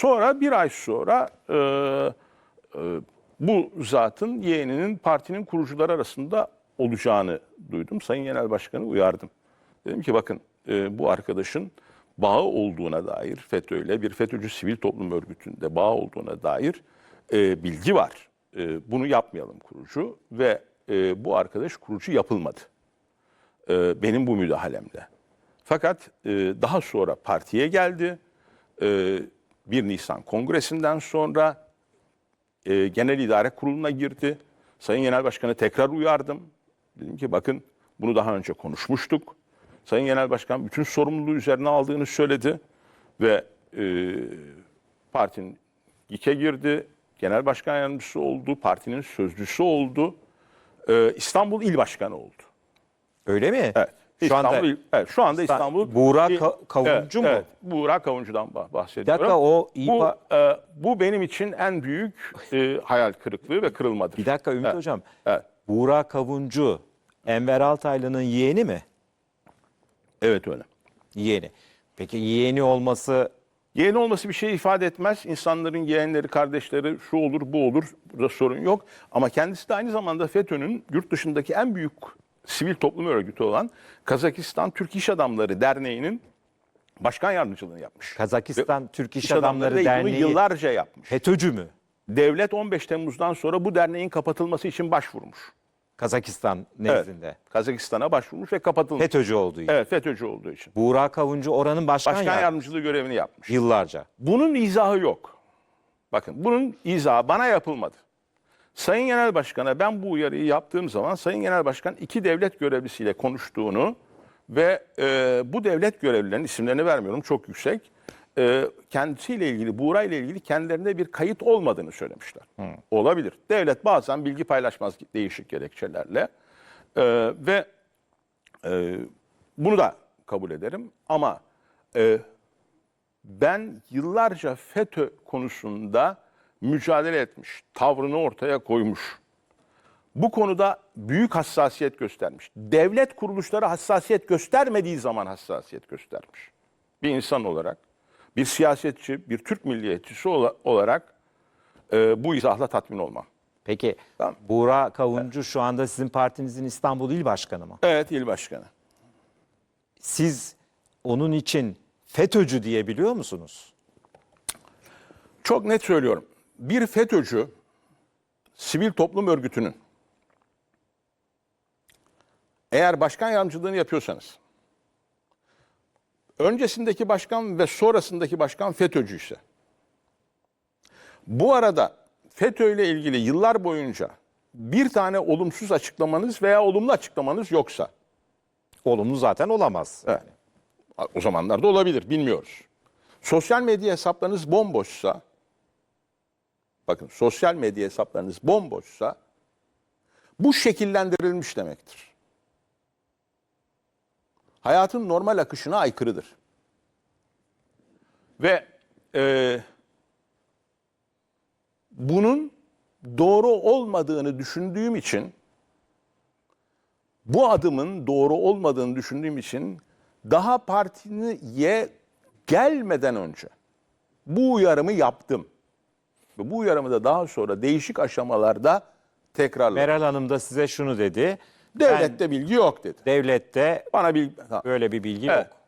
Sonra bir ay sonra e, e, bu zatın yeğeninin partinin kurucuları arasında olacağını duydum. Sayın Genel Başkanı uyardım. Dedim ki bakın e, bu arkadaşın bağı olduğuna dair FETÖ'yle bir FETÖ'cü sivil toplum örgütünde bağı olduğuna dair e, bilgi var. E, bunu yapmayalım kurucu ve e, bu arkadaş kurucu yapılmadı. E, benim bu müdahalemle. Fakat e, daha sonra partiye geldi. E, 1 Nisan kongresinden sonra e, Genel İdare Kurulu'na girdi. Sayın Genel Başkanı tekrar uyardım. Dedim ki bakın bunu daha önce konuşmuştuk. Sayın Genel Başkan bütün sorumluluğu üzerine aldığını söyledi ve e, partinin İK'e girdi. Genel Başkan Yardımcısı oldu. Partinin sözcüsü oldu. E, İstanbul İl Başkanı oldu. Öyle mi? Evet. Şu İstanbul, anda İl- evet, şu anda İstanbul Buğra Ka- Kavuncu evet, mu? Evet, Buğra Kavuncu'dan bah- Bir bahsediyorum. dakika o bu, İPA... e, bu benim için en büyük e, hayal kırıklığı ve kırılmadır. Bir dakika Ümit Evet, Hocam. evet. Buğra Kavuncu Enver Altaylı'nın yeğeni mi? Evet öyle. Yeğeni. Peki yeğeni olması Yeğen olması bir şey ifade etmez. İnsanların yeğenleri, kardeşleri şu olur, bu olur. Burada sorun yok. Ama kendisi de aynı zamanda FETÖ'nün yurt dışındaki en büyük sivil toplum örgütü olan Kazakistan Türk İş Adamları Derneği'nin başkan yardımcılığını yapmış. Kazakistan Türk İş, İş Adamları, ve bunu Derneği yıllarca yapmış. FETÖ'cü mü? Devlet 15 Temmuz'dan sonra bu derneğin kapatılması için başvurmuş. Kazakistan Evet. nezdinde. Kazakistan'a başvurmuş ve kapatılmış. FETÖ'cü olduğu için. Evet FETÖ'cü olduğu için. Buğra Kavuncu oranın başkan, Başkan yardımcısı. yardımcılığı görevini yapmış. Yıllarca. Bunun izahı yok. Bakın bunun izahı bana yapılmadı. Sayın Genel Başkan'a ben bu uyarıyı yaptığım zaman Sayın Genel Başkan iki devlet görevlisiyle konuştuğunu ve e, bu devlet görevlilerinin isimlerini vermiyorum çok yüksek. E, kendisiyle ilgili, Buğra ile ilgili kendilerinde bir kayıt olmadığını söylemişler. Olabilir. Devlet bazen bilgi paylaşmaz değişik gerekçelerle. E, ve e, bunu da kabul ederim ama e, ben yıllarca FETÖ konusunda mücadele etmiş, tavrını ortaya koymuş. Bu konuda büyük hassasiyet göstermiş. Devlet kuruluşları hassasiyet göstermediği zaman hassasiyet göstermiş. Bir insan olarak, bir siyasetçi, bir Türk milliyetçisi ola- olarak e, bu izahla tatmin olmam. Peki Tamam. Buğra Kavuncu şu anda sizin partinizin İstanbul İl Başkanı mı? Evet il başkanı. Siz onun için FETÖ'cü diyebiliyor musunuz? Çok net söylüyorum. Bir FETÖ'cü sivil toplum örgütünün eğer başkan yardımcılığını yapıyorsanız öncesindeki başkan ve sonrasındaki başkan FETÖ'cü ise bu arada FETÖ ile ilgili yıllar boyunca bir tane olumsuz açıklamanız veya olumlu açıklamanız yoksa Olumlu zaten olamaz. Evet. O zamanlarda olabilir, bilmiyoruz. Sosyal medya hesaplarınız bomboşsa, bakın sosyal medya hesaplarınız bomboşsa, bu şekillendirilmiş demektir. Hayatın normal akışına aykırıdır. Ve e, bunun doğru olmadığını düşündüğüm için bu adımın doğru olmadığını düşündüğüm için daha partiye gelmeden önce bu uyarımı yaptım. Ve bu uyarımı da daha sonra değişik aşamalarda tekrarladım. Meral Hanım da size şunu dedi. Ben Devlette bilgi yok dedi. devlette Bana bilgi... Böyle bir bilgi Evet. yok.